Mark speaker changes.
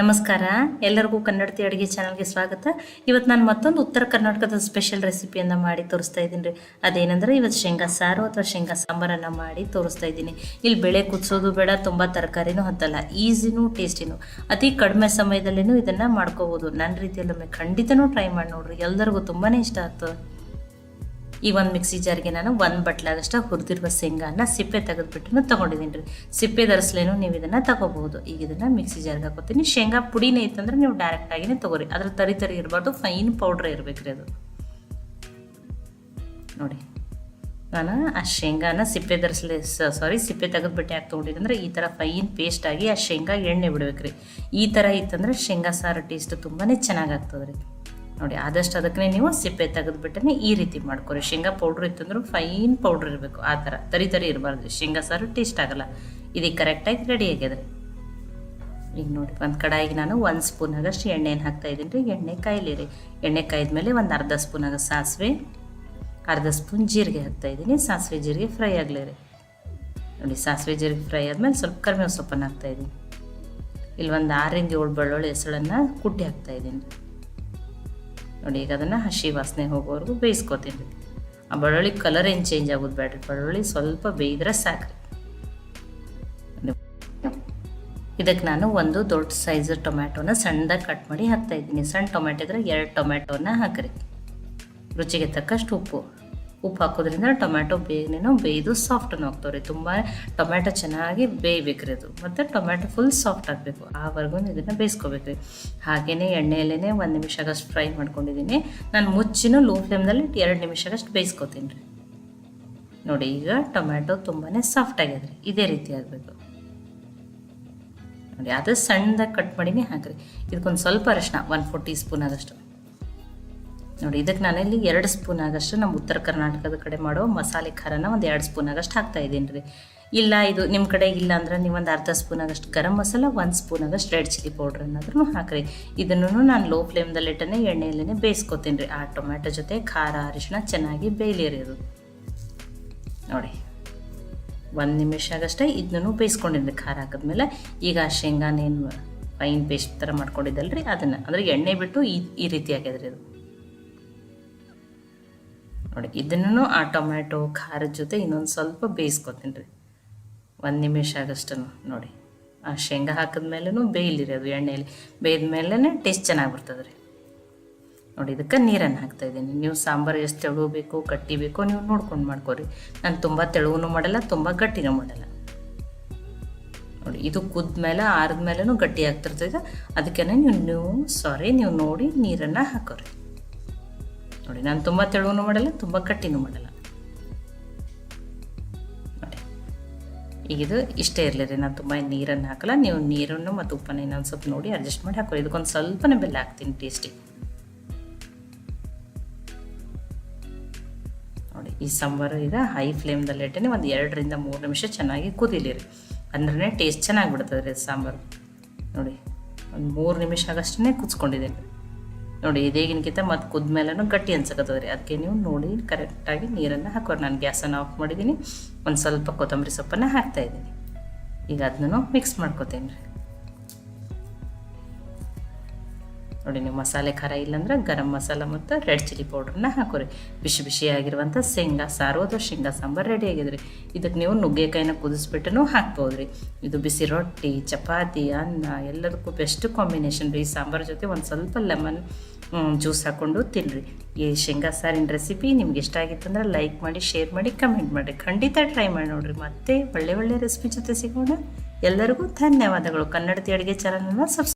Speaker 1: ನಮಸ್ಕಾರ. ಎಲ್ಲರಿಗೂ ಕನ್ನಡತಿ ಅಡುಗೆ ಚಾನಲ್ಗೆ ಸ್ವಾಗತ. ಇವತ್ತು ನಾನು ಮತ್ತೊಂದು ಉತ್ತರ ಕರ್ನಾಟಕದ ಸ್ಪೆಷಲ್ ರೆಸಿಪಿಯನ್ನು ಮಾಡಿ ತೋರಿಸ್ತಾ ಇದ್ದೀನಿ ರೀ. ಅದೇನೆಂದರೆ ಇವತ್ತು ಶೇಂಗಾ ಸಾರು ಅಥವಾ ಶೇಂಗಾ ಸಾಂಬಾರನ್ನು ಮಾಡಿ ತೋರಿಸ್ತಾ ಇದ್ದೀನಿ. ಇಲ್ಲಿ ಬೆಳೆ ಕುದಿಸೋದು ಬೇಡ, ತುಂಬ ತರಕಾರಿನೂ ಹತ್ತಲ್ಲ. ಈಸಿನೂ ಟೇಸ್ಟಿನೂ. ಅತಿ ಕಡಿಮೆ ಸಮಯದಲ್ಲಿನೂ ಇದನ್ನು ಮಾಡ್ಕೋಬೋದು. ನನ್ನ ರೀತಿಯಲ್ಲೊಮ್ಮೆ ಖಂಡಿತನೂ ಟ್ರೈ ಮಾಡಿ ನೋಡ್ರಿ. ಎಲ್ಲರಿಗೂ ತುಂಬಾ ಇಷ್ಟ ಆಗ್ತದೆ. ಈ ಒಂದು ಮಿಕ್ಸಿ ಜಾರ್ಗೆ ನಾನು ಒಂದು ಬಟ್ಲಾದಷ್ಟು ಹುರಿದಿರುವ ಶೇಂಗಾನ ಸಿಪ್ಪೆ ತೆಗೆದುಬಿಟ್ಟು ತೊಗೊಂಡಿದ್ದೀನಿ ರೀ. ಸಿಪ್ಪೆ ಧರಿಸ್ಲೇನು ನೀವು ಇದನ್ನು ತಗೋಬಹುದು. ಈಗ ಇದನ್ನು ಮಿಕ್ಸಿ ಜಾರ್ಗೆ ಹಾಕೋತೀನಿ. ಶೇಂಗಾ ಪುಡಿನೇ ಇತ್ತಂದ್ರೆ ನೀವು ಡೈರೆಕ್ಟಾಗಿನೇ ತೊಗೋರಿ. ಅದ್ರ ತರಿ ತರಿ ಇರಬಾರ್ದು ಫೈನ್ ಪೌಡ್ರ್ ಇರಬೇಕು ರೀ ಅದು. ನೋಡಿ, ನಾನು ಆ ಶೇಂಗಾನ ಸಿಪ್ಪೆ ಧರಿಸಲಿ ಸಾರಿ ಸಿಪ್ಪೆ ತೆಗೆದುಬಿಟ್ಟು ಯಾಕೆ ತೊಗೊಂಡಿದ್ದೆ ಅಂದರೆ ಈ ಥರ ಫೈನ್ ಪೇಸ್ಟ್ ಆಗಿ ಆ ಶೇಂಗಾ ಎಣ್ಣೆ ಬಿಡ್ಬೇಕು ರೀ ಈ ಥರ ಇತ್ತಂದ್ರೆ ಶೇಂಗಾ ಸಾರು ಟೇಸ್ಟ್ ತುಂಬಾ ಚೆನ್ನಾಗಿ ಆಗ್ತದೆ ರೀ ನೋಡಿ, ಆದಷ್ಟು ಅದಕ್ಕೆ ನೀವು ಸಿಪ್ಪೆ ತೆಗೆದುಬಿಟ್ಟನೆ ಈ ರೀತಿ ಮಾಡ್ಕೊರಿ. ಶೇಂಗಾ ಪೌಡ್ರ್ ಇತ್ತಂದ್ರೆ ಫೈನ್ ಪೌಡ್ರ್ ಇರಬೇಕು. ಆ ಥರ ತರಿ ತರಿ ಇರಬಾರ್ದು. ಶೇಂಗಾ ಸಾರು ಟೇಸ್ಟ್ ಆಗಲ್ಲ. ಇದಕ್ಕೆ ಕರೆಕ್ಟಾಗಿ ರೆಡಿ ಆಗಿದೆ. ಈಗ ನೋಡಿ, ಒಂದು ಕಡಾಯಿಗೆ ನಾನು ಒಂದು ಸ್ಪೂನ್ ಆಗಷ್ಟು ಎಣ್ಣೆನ ಹಾಕ್ತಾ ಇದ್ದೀನಿ ರೀ. ಎಣ್ಣೆ ಕಾಯಿಲಿ ರೀ. ಎಣ್ಣೆ ಕಾಯ್ದ್ಮೇಲೆ ಒಂದು ಅರ್ಧ ಸ್ಪೂನ್ ಆಗ ಸಾಸಿವೆ, ಅರ್ಧ ಸ್ಪೂನ್ ಜೀರಿಗೆ ಹಾಕ್ತಾ ಇದ್ದೀನಿ. ಸಾಸಿವೆ ಜೀರಿಗೆ ಫ್ರೈ ಆಗಲಿ ರೀ. ನೋಡಿ, ಸಾಸಿವೆ ಜೀರಿಗೆ ಫ್ರೈ ಆದಮೇಲೆ ಸ್ವಲ್ಪ ಕರ್ಮೇವು ಸೊಪ್ಪನ್ನು ಹಾಕ್ತಾ ಇದ್ದೀನಿ. ಇಲ್ಲಿ ಒಂದು ಆರಿಂದ ಏಳು ಬೆಳ್ಳುಳ್ಳಿ ಹೆಸಳನ್ನು ಕುಟ್ಟಿ ಹಾಕ್ತಾ ಇದ್ದೀನಿ. ನೋಡಿ, ಈಗ ಅದನ್ನು ಹಸಿ ವಾಸನೆ ಹೋಗೋವರೆಗೂ ಬೇಯಿಸ್ಕೊತೀನಿ. ಆ ಬೆಳ್ಳುಳ್ಳಿ ಕಲರ್ ಏನು ಚೇಂಜ್ ಆಗೋದು ಬೇಡ್ರಿ. ಬೆಳ್ಳುಳ್ಳಿ ಸ್ವಲ್ಪ ಬೇಯಿದ್ರೆ ಸಾಕ್ರಿ. ಇದಕ್ಕೆ ನಾನು ಒಂದು ದೊಡ್ಡ ಸೈಜ್ ಟೊಮ್ಯಾಟೋನ ಸಣ್ಣದಾಗಿ ಕಟ್ ಮಾಡಿ ಹಾಕ್ತಾ ಇದ್ದೀನಿ. ಸಣ್ಣ ಟೊಮ್ಯಾಟೊ ಇದ್ರೆ ಎರಡು ಟೊಮ್ಯಾಟೋನ ಹಾಕಿರಿ. ರುಚಿಗೆ ತಕ್ಕಷ್ಟು ಉಪ್ಪು. ಉಪ್ಪು ಹಾಕೋದ್ರಿಂದ ಟೊಮ್ಯಾಟೊ ಬೇಗನೆ ಬೇಯ್ದು ಸಾಫ್ಟನ್ನು ಹೋಗ್ತಾವೆ ರೀ ತುಂಬ ಟೊಮ್ಯಾಟೊ ಚೆನ್ನಾಗಿ ಬೇಯಬೇಕ್ರಿ ಅದು. ಮತ್ತು ಟೊಮ್ಯಾಟೊ ಫುಲ್ ಸಾಫ್ಟ್ ಆಗಬೇಕು. ಆವರೆಗೂ ಇದನ್ನು ಬೇಯಿಸ್ಕೋಬೇಕು ರೀ ಹಾಗೆಯೇ ಎಣ್ಣೆಯಲ್ಲೇ ಒಂದು ನಿಮಿಷಗಷ್ಟು ಫ್ರೈ ಮಾಡ್ಕೊಂಡಿದ್ದೀನಿ ನಾನು ಮುಚ್ಚಿನೂ ಲೋ ಫ್ಲೇಮ್ನಲ್ಲಿ ಎರಡು ನಿಮಿಷಗಷ್ಟು ಬೇಯಿಸ್ಕೋತೀನಿ. ರೀ ನೋಡಿ, ಈಗ ಟೊಮ್ಯಾಟೊ ತುಂಬಾ ಸಾಫ್ಟ್ ಆಗ್ಯದ ರೀ ಇದೇ ರೀತಿ ಆಗಬೇಕು. ನೋಡಿ, ಅದು ಸಣ್ಣದಾಗಿ ಕಟ್ ಮಾಡಿನೇ ಹಾಕಿರಿ. ಇದಕ್ಕೊಂದು ಸ್ವಲ್ಪ ಅರಿಶಿನ ಒನ್ ಫೋರ್ ಟೀ ಸ್ಪೂನ್ ಆದಷ್ಟು. ನೋಡಿ, ಇದಕ್ಕೆ ನಾನು ಇಲ್ಲಿ ಎರಡು ಸ್ಪೂನ್ ಆಗಷ್ಟು ನಮ್ಮ ಉತ್ತರ ಕರ್ನಾಟಕದ ಕಡೆ ಮಾಡೋ ಮಸಾಲೆ ಖಾರನ ಒಂದು ಎರಡು ಸ್ಪೂನ್ ಆಗಷ್ಟು ಹಾಕ್ತಾ ಇದ್ದೀನಿ ರೀ. ಇಲ್ಲ, ಇದು ನಿಮ್ಮ ಕಡೆ ಇಲ್ಲ ಅಂದ್ರೆ ನೀವು ಒಂದು ಅರ್ಧ ಸ್ಪೂನ್ ಆಗಷ್ಟು ಗರಂ ಮಸಾಲ, ಒಂದು ಸ್ಪೂನ್ ಆಗಷ್ಟು ರೆಡ್ ಚಿಲ್ಲಿ ಪೌಡ್ರ್ ಏನಾದ್ರೂ ಹಾಕ್ರಿ. ಇದನ್ನು ನಾನು ಲೋ ಫ್ಲೇಮ್ದಲ್ಲಿಟ್ಟನೆ ಎಣ್ಣೆಯಲ್ಲೇ ಬೇಯಿಸ್ಕೊತೀನಿ ರೀ. ಆ ಟೊಮ್ಯಾಟೊ ಜೊತೆ ಖಾರ ಅರಿಶಿನ ಚೆನ್ನಾಗಿ ಬೇಯಲಿರಿ ಅದು ನೋಡಿ, ಒಂದು ನಿಮಿಷ ಆಗಷ್ಟೇ ಇದನ್ನು ಬೇಯಿಸ್ಕೊಂಡಿದ್ದೆ ಖಾರ ಹಾಕಿದ್ಮೇಲೆ. ಈಗ ಆ ಶೇಂಗಾನೇನು ಫೈನ್ ಪೇಸ್ಟ್ ಥರ ಮಾಡ್ಕೊಂಡಿದ್ದಲ್ರಿ, ಅದನ್ನು. ಅಂದರೆ ಎಣ್ಣೆ ಬಿಟ್ಟು ಈ ಈ ರೀತಿ ಆಗ್ಯದ್ರಿ ಅದು ನೋಡಿ, ಇದನ್ನು ಆ ಟೊಮ್ಯಾಟೊ, ಖಾರದ ಜೊತೆ ಇನ್ನೊಂದು ಸ್ವಲ್ಪ ಬೇಯಿಸ್ಕೊತೀನಿ ರೀ. ಒಂದು ನಿಮಿಷ ಆಗಷ್ಟು ನೋಡಿ. ಆ ಶೇಂಗಾ ಹಾಕಿದ ಹಾಕಿದ್ಮೇಲೂ ಬೇಯಲಿರಿ ಅದು ಎಣ್ಣೆಯಲ್ಲಿ ಬೇಯ್ದ ಮೇಲೇ ಟೇಸ್ಟ್ ಚೆನ್ನಾಗಿ ಬರ್ತದೆ ರೀ. ನೋಡಿ, ಇದಕ್ಕೆ ನೀರನ್ನು ಹಾಕ್ತಾ ಇದ್ದೀನಿ. ನೀವು ಸಾಂಬಾರು ಎಷ್ಟು ತೆಳು ಬೇಕು ಗಟ್ಟಿ ಬೇಕೋ ನೀವು ನೋಡ್ಕೊಂಡು ಮಾಡ್ಕೊರಿ. ನಾನು ತುಂಬ ತೆಳುವೂ ಮಾಡಲ್ಲ, ತುಂಬ ಗಟ್ಟಿನೂ ಮಾಡಲ್ಲ. ನೋಡಿ, ಇದು ಕುದ್ಮೇಲೆ ಆರಿದ್ಮೇಲೂ ಗಟ್ಟಿ ಆಗ್ತಿರ್ತದೆ ಅದಕ್ಕೆ ನೀವು ನೀವು ಸಾರಿ ನೀವು ನೋಡಿ ನೀರನ್ನು ಹಾಕೋರಿ. ನೋಡಿ, ನಾನು ತುಂಬ ತೆಳುವೂ ಮಾಡಲ್ಲ, ತುಂಬ ಕಟ್ಟಿನೂ ಮಾಡಲ್ಲ. ನೋಡಿ ಈಗ ಇದು ಇಷ್ಟೇ ಇರಲಿ ರೀ, ನಾನು ತುಂಬ ನೀರನ್ನು ಹಾಕಲ್ಲ, ನೀವು ನೀರನ್ನು ಮತ್ತು ಉಪ್ಪನ್ನು ಇನ್ನೊಂದು ಸ್ವಲ್ಪ ನೋಡಿ ಅಡ್ಜಸ್ಟ್ ಮಾಡಿ ಹಾಕೋರಿ ಇದಕ್ಕೊಂದು ಸ್ವಲ್ಪನೇ ಬೆಲ್ಲ ಹಾಕ್ತೀನಿ ಟೇಸ್ಟಿ ನೋಡಿ, ಈ ಸಾಂಬಾರು ಈಗ ಹೈ ಫ್ಲೇಮ್ದಲ್ಲಿ ಇಟ್ಟೇನೆ, ಒಂದು ಎರಡರಿಂದ ಮೂರು ನಿಮಿಷ ಚೆನ್ನಾಗಿ ಕುದಿಲಿ ರೀ. ಅಂದ್ರೆ ಟೇಸ್ಟ್ ಚೆನ್ನಾಗಿ ಬಿಡ್ತದೆ ರೀ ಸಾಂಬಾರು. ನೋಡಿ, ಒಂದು ಮೂರು ನಿಮಿಷ ಆಗಷ್ಟೇ ಕುಚ್ಕೊಂಡಿದ್ದೀನಿ ನೋಡಿ ಇದೇಗಿನಕ್ಕಿಂತ ಮತ್ತು ಕುದ್ಮೇಲೂ ಗಟ್ಟಿ ಅನ್ಸಕತ್ತದ ರೀ ಅದಕ್ಕೆ ನೀವು ನೋಡಿ, ಕರೆಕ್ಟಾಗಿ ನೀರನ್ನು ಹಾಕೋರಿ ನಾನು ಗ್ಯಾಸನ್ನು ಆಫ್ ಮಾಡಿದ್ದೀನಿ ಒಂದು ಸ್ವಲ್ಪ ಕೊತ್ತಂಬರಿ ಸೊಪ್ಪನ್ನು ಹಾಕ್ತಾಯಿದ್ದೀನಿ ಈಗ ಅದನ್ನು ಮಿಕ್ಸ್ ಮಾಡ್ಕೋತೇನೆ ರೀ ನೋಡಿ, ನೀವು ಮಸಾಲೆ ಖಾರ ಇಲ್ಲಾಂದ್ರೆ ಗರಂ ಮಸಾಲ ಮತ್ತು ರೆಡ್ ಚಿಲ್ಲಿ ಪೌಡ್ರನ್ನ ಹಾಕೋರಿ. ಬಿಸಿ ಬಿಸಿಯಾಗಿರುವಂಥ ಶೇಂಗಾ ಸಾರು ಅಥವಾ ಶೇಂಗಾ ಸಾಂಬಾರು ರೆಡಿ ಆಗಿದೆ ರೀ ಇದಕ್ಕೆ ನೀವು ನುಗ್ಗೆಕಾಯಿನ ಕುದಿಸ್ಬಿಟ್ಟು ಹಾಕ್ಬೋದು ರೀ ಇದು ಬಿಸಿ ರೊಟ್ಟಿ, ಚಪಾತಿ, ಅನ್ನ, ಎಲ್ಲದಕ್ಕೂ ಬೆಸ್ಟ್ ಕಾಂಬಿನೇಷನ್ ರೀ. ಈ ಸಾಂಬಾರು ಜೊತೆ ಒಂದು ಸ್ವಲ್ಪ ಲೆಮನ್ ಜ್ಯೂಸ್ ಹಾಕ್ಕೊಂಡು ತಿನ್ನಿರಿ ಈ ಶೇಂಗಾ ಸಾರಿನ ರೆಸಿಪಿ ನಿಮ್ಗೆ ಇಷ್ಟ ಆಗಿತ್ತಂದ್ರೆ ಲೈಕ್ ಮಾಡಿ ಶೇರ್ ಮಾಡಿ ಕಮೆಂಟ್ ಮಾಡಿರಿ ಖಂಡಿತ ಟ್ರೈ ಮಾಡಿ ನೋಡಿರಿ. ಮತ್ತೆ ಒಳ್ಳೆ ಒಳ್ಳೆ ರೆಸಿಪಿ ಜೊತೆ ಸಿಗೋಣ. ಎಲ್ಲರಿಗೂ ಧನ್ಯವಾದಗಳು. ಕನ್ನಡತಿ ಅಡುಗೆ ಚಾನಲನ್ನು ಸಬ್ಸ್